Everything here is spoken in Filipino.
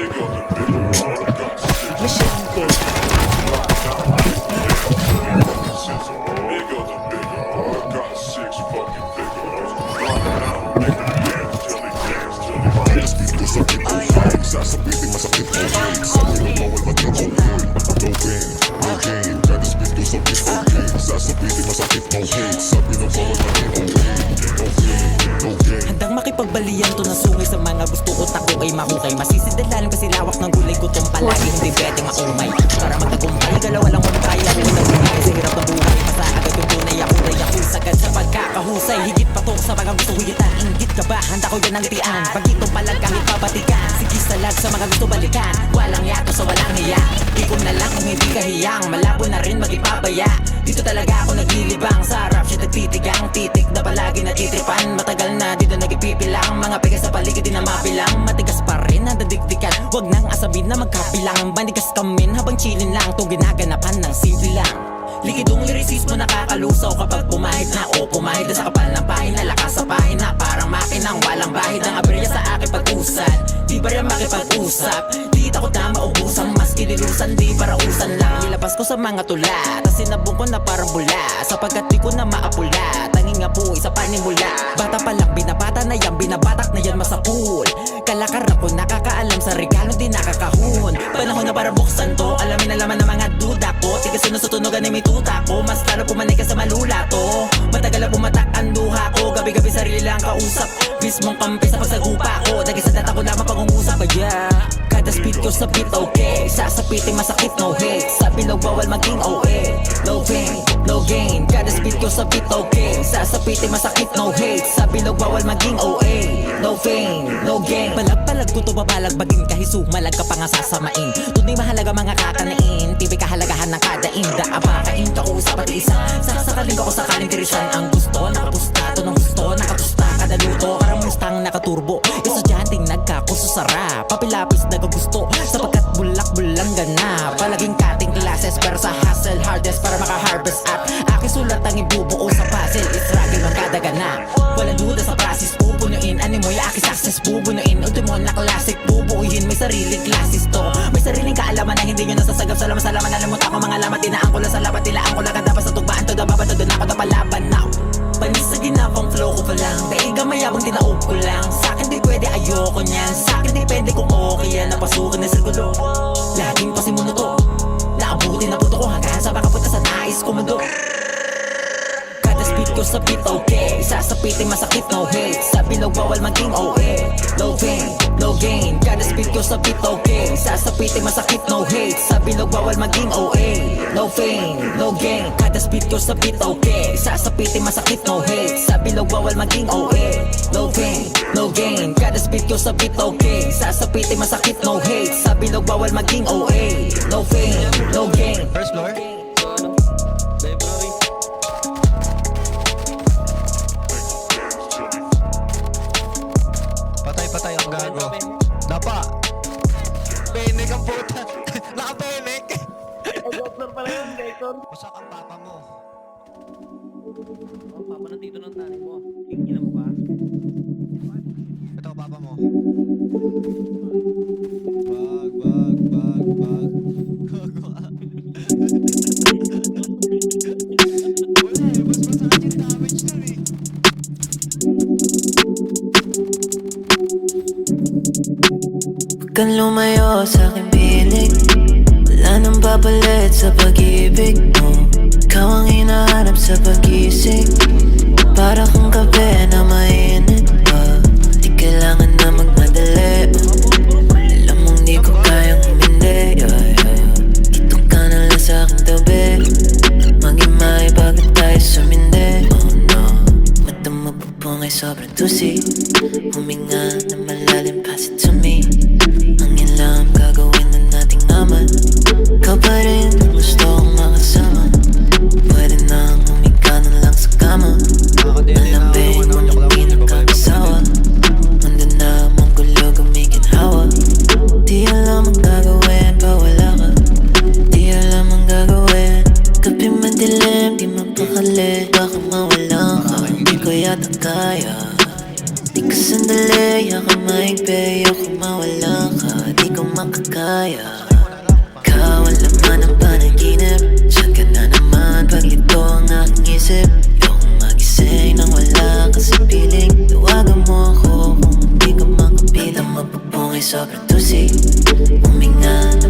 Nigga, the bitch. Mahukay Masisidalalim kasi lawak ng gulay. Tong palagi Hindi pwede maumay Para magtagumpay, galaw lang kung kaya ko Nagbibigay sa hirap ng buhay Masa agad yung tunay ako. Ray ako sagad sa pagkakahusay. Higit pa to sa mga gusto higit ang inggit ka ba? Handa ko yan ang tiyan. Pag ito palag kahit babatikan. Sige salag sa mga gusto balikan. Walang yato sa walang hiya Ko na lang hindi kahiyang Malabo na rin magipabaya Dito talaga ako naglilibang Sa rap shit nagtitigang. Titik na palagi natitripan. Matagal na dito nagipipilang Mga pigas sa paligid di na mabilang. Matigas pa rin ang dadigdikan Huwag nang asabihin na magkabilang. Manigas kamin habang chillin lang. Itong ginaganapan ng simple lang. Likidong lyricismo nakakalusaw kapag pumahid na o pumahid na sa kapal ng pahina. Lakas sa pahina parang makinang walang bahid. Ang aberya sa aking pag-usad Di ba rin makipag-usap? Di takot na maubusan kinilusan di para usan lang. Nilabas ko sa mga tula Tas sinabong ko na parang bula. Sapagkat di ko na maapula nga po isa panimula. Bata pa lang binabata na yan Binabatak na yan masapul. Kalakar ako nakakaalam sa regalo di nakakahon. Panahon na para buksan to Alamin na laman ng mga duda ko. Tigas na sa tunugan ay may tuta ko Mas lalo pumanay ka sa malula to. Matagal na pumatak ang luha ko Gabi-gabi sarili lang kausap. Mismong kampi sa pagsagupa ko Dagi sa data ko lamang pag-ungusap Kaya kada speed ko sa beat okay. Sasapitin masakit no hate. Sa bilog bawal maging OA No pain, no gain. Kada speed ko sa beat okay Sasapitin masakit no hate. Sa bilog bawal maging OA No pain, no gain. Palag-palag ko to babalagbagin Kahisug malag ka pa nga sasamain. Tunay mahalaga mga kakanain Tibay kahalagahan ng kada inda. Abakain ka usap at isa. Sasakalin ka ko sa kalintirisan Ang gusto, nakapustato ng gusto Nakatusta. Kada luto Parang mustang nakaturbo. Estudyanteng nagkakuso sara Papilapis nagagusto Sapagkat bulak-bulang gana. Palaging kating classes Pero sa hustle hardest Para maka-harvest at Aking sulat ang ibubuo sa puzzle. Isragil man kada gana. Walang duda sa process. Pupunuin Animoy aking success. Bubunuin Ultimo na classic. Bubuuin May sariling classes to. May sariling kaalaman na hindi nyo nasasagap. Sa laman sa laman Alamot ako mga lamat. Dinaan ko lang sa labat Dilaan ko lang kadapas sa tugbaan To dababa to doon ako napalaban now Panis sa ginawang flow ko pa lang. Daiga mayabang tinaog ko lang. Sa'kin di pwede ayoko niyan. Sa'kin depende kung okay yan. Napasukin na sa gulo. Laging pasimuno to. Naabuti na puto ko hanggang sa makapunta sa nais ko mundo Kada speed ko sa beat okay. Sasapitin masakit no hate. Sa bilog bawal maging OA No pain, no gain. Kada speed ko sa beat okay. Sasapitin masakit no hate. Sa bilog bawal maging OA No pain, no gain. Kada speed ko sa beat okay. Sasapitin masakit no hate. Sa bilog bawal maging OA speed ko sa beat okay Sasapitin masakit no hate Sa bilog bawal maging OA No pain, no gain First floor? Patay, patay ang gago. Dapa! Penek ang puta! Naka-penek! Doctor pala yun, Doctor. Wasak ang papa mo. Oh, papa nandito ng tani mo. Tingin mo Bag, bag, bag, bag. Gago ka. Wala eh, mas masakit yung damage lumayo sa aking piling Wala nang papalit sa pag-ibig mo Ikaw ang hinahanap sa pag-isig sandali Ako maigbe, ako mawala ka. Di ko makakaya. Ikaw ang laman ng panaginip. Diyan ka na naman? Pag lito ang aking isip Ayoko magising nang wala ka sa piling Tawagan mo ako kung di ka makapita Mapupungay sa produsi Huminga. na